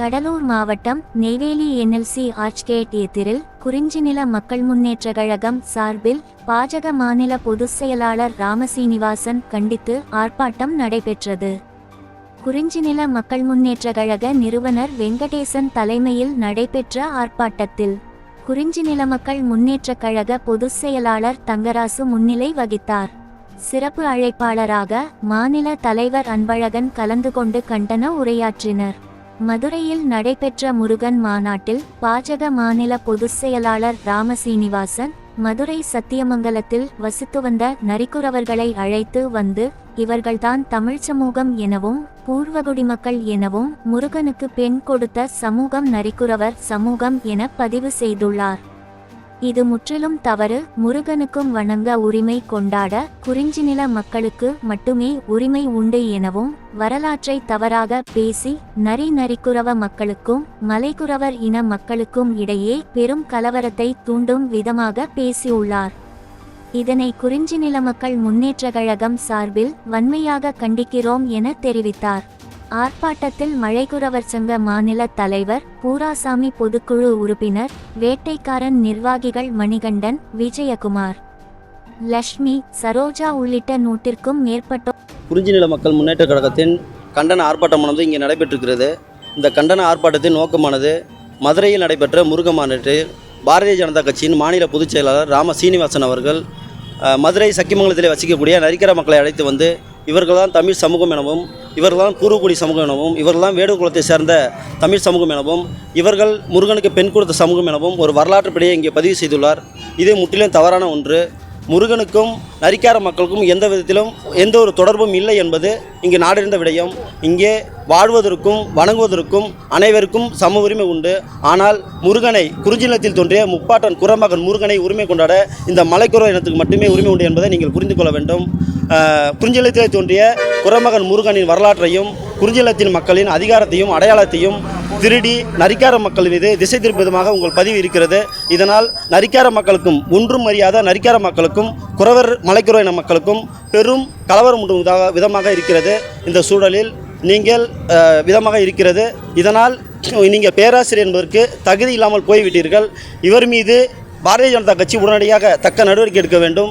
கடலூர் மாவட்டம் நெய்வேலி என்எல்சி ஆர்ச்கேட் எதிரில் குறிஞ்சிநில மக்கள் முன்னேற்றக் கழகம் சார்பில் பாஜக மாநில பொதுச் செயலாளர் ராமசீனிவாசன் கண்டித்து ஆர்ப்பாட்டம் நடைபெற்றது. குறிஞ்சிநில மக்கள் முன்னேற்ற கழக நிறுவனர் வெங்கடேசன் தலைமையில் நடைபெற்ற ஆர்ப்பாட்டத்தில் குறிஞ்சிநில மக்கள் முன்னேற்றக் கழக பொதுச் செயலாளர் தங்கராசு முன்னிலை வகித்தார். சிறப்பு அழைப்பாளராக மாநில தலைவர் அன்பழகன் கலந்து கொண்டு கண்டன உரையாற்றினர். மதுரையில் நடைபெற்ற முருகன் மாநாட்டில் பாஜக மாநில பொதுச் செயலாளர் ராமசீனிவாசன் மதுரை சத்தியமங்கலத்தில் வசித்து வந்த நரிக்குறவர்களை அழைத்து வந்து இவர்கள்தான் தமிழ் சமூகம் எனவும் பூர்வகுடி மக்கள் எனவும் முருகனுக்கு பெண் கொடுத்த சமூகம் நரிக்குறவர் சமூகம் என பதிவு செய்துள்ளார். இது முற்றிலும் தவறு. முருகனுக்கும் வணங்க உரிமை கொண்டாட குறிஞ்சிநில மக்களுக்கு மட்டுமே உரிமை உண்டு எனவும் வரலாற்றை தவறாக பேசி நரி நரிக்குறவ மக்களுக்கும் மலைக்குறவர் இன மக்களுக்கும் இடையே பெரும் கலவரத்தை தூண்டும் விதமாக பேசியுள்ளார். இதனை குறிஞ்சி நில மக்கள் முன்னேற்ற கழகம் சார்பில் வன்மையாக கண்டிக்கிறோம் என தெரிவித்தார். ஆர்ப்பாட்டத்தில் மழைக்குறவர் சங்க மாநில தலைவர் பூராசாமி பொதுக்குழு உறுப்பினர் வேட்டைக்காரன் நிர்வாகிகள் மணிகண்டன் விஜயகுமார். லக்ஷ்மி சரோஜா உள்ளிட்ட நூற்றிற்கும் மேற்பட்ட குறிஞ்சி நில மக்கள் முன்னேற்ற கழகத்தின் கண்டன ஆர்ப்பாட்டமானது இங்கே நடைபெற்றிருக்கிறது. இந்த கண்டன ஆர்ப்பாட்டத்தின் நோக்கமானது மதுரையில் நடைபெற்ற முருக மாநாட்டில் பாரதிய ஜனதா கட்சியின் மாநில பொதுச் செயலாளர் ராம சீனிவாசன் அவர்கள் மதுரை சக்கிமங்கலத்தில் வசிக்கக்கூடிய நரிக்கர மக்களை அழைத்து வந்து இவர்கள் தான் தமிழ் சமூகம் எனவும் இவர்கள்தான் பூர்வக்குடி சமூகம் எனவும் இவர்கள்தான் வேடு குலத்தை சேர்ந்த தமிழ் சமூகம் எனவும் இவர்கள் முருகனுக்கு பெண் கொடுத்த சமூகம் எனவும் ஒரு வரலாற்று இங்கே பதிவு செய்துள்ளார். இது முற்றிலும் தவறான ஒன்று. முருகனுக்கும் நரிக்கார மக்களுக்கும் எந்த விதத்திலும் எந்த ஒரு தொடர்பும் இல்லை என்பது இங்கு நாடறிந்த விடயம். இங்கே வாழ்வதற்கும் வணங்குவதற்கும் அனைவருக்கும் சம உரிமை உண்டு. ஆனால் முருகனை குறிஞ்சிலத்தில் தோன்றிய முப்பாட்டன் குரமகன் முருகனை உரிமை கொண்டாட இந்த மலைக்குற இனத்துக்கு மட்டுமே உரிமை உண்டு என்பதை நீங்கள் புரிந்து கொள்ள வேண்டும். குறிஞ்சலத்திலே தோன்றிய குரமகன் முருகனின் வரலாற்றையும் குறிஞ்சலத்தின் மக்களின் அதிகாரத்தையும் அடையாளத்தையும் திருடி நரிக்கார மக்கள் மீது திசை திருப்பதுமாக உங்கள் பதிவு இருக்கிறது. இதனால் நரிக்கார மக்களுக்கும் ஒன்றும் அறியாத நரிக்கார மக்களுக்கும் குறவர் மலைக்குறை இன மக்களுக்கும் பெரும் கலவரம் உண்டு விதமாக இருக்கிறது. இந்த சூழலில் நீங்கள் விதமாக இருக்கிறது. இதனால் நீங்கள் பேராசிரியர் என்பதற்கு தகுதி இல்லாமல் போய்விட்டீர்கள். இவர் மீது பாரதிய ஜனதா கட்சி உடனடியாக தக்க நடவடிக்கை எடுக்க வேண்டும்.